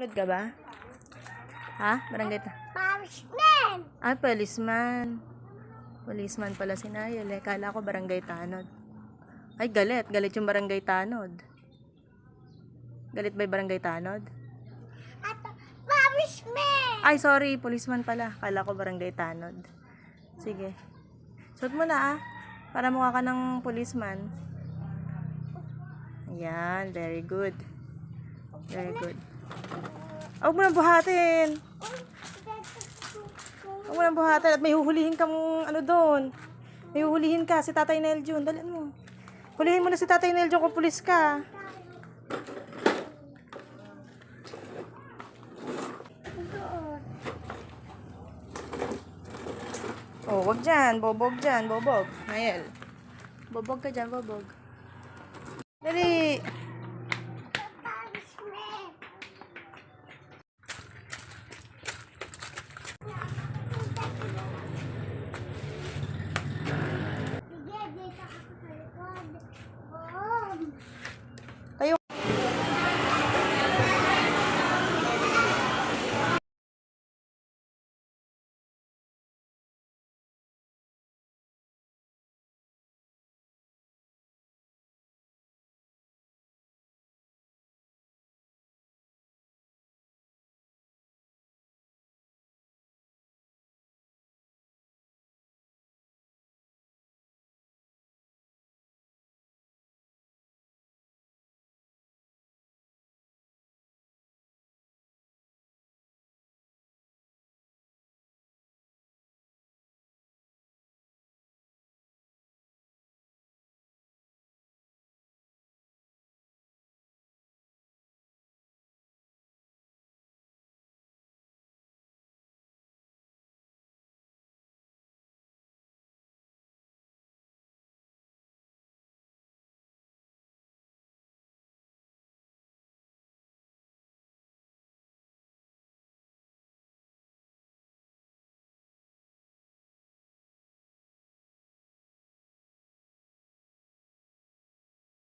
Anod ka ba? Ha? Barangay ta? Policeman! Ah, policeman. Policeman pala si Nayel eh. Kala ko barangay tanod. Ay, galit. Galit yung barangay tanod. Galit ba yung barangay tanod? At policeman! Ay, sorry. Policeman pala. Kala ko barangay tanod. Sige. Suot mo na ah. Para mukha ka ng policeman. Ayan. Very good. Very good. Huwag mo na buhatin. Huwag mo na buhatin. At may huhulihin kang ano doon. May huhulihin ka. Si Tatay Neljun. Dalian mo. Hulihin mo na si Tatay Neljun kung pulis ka. Oh, wag dyan. Bobog dyan. Bobog. Mayel. Bobog ka dyan, bobog. Dali.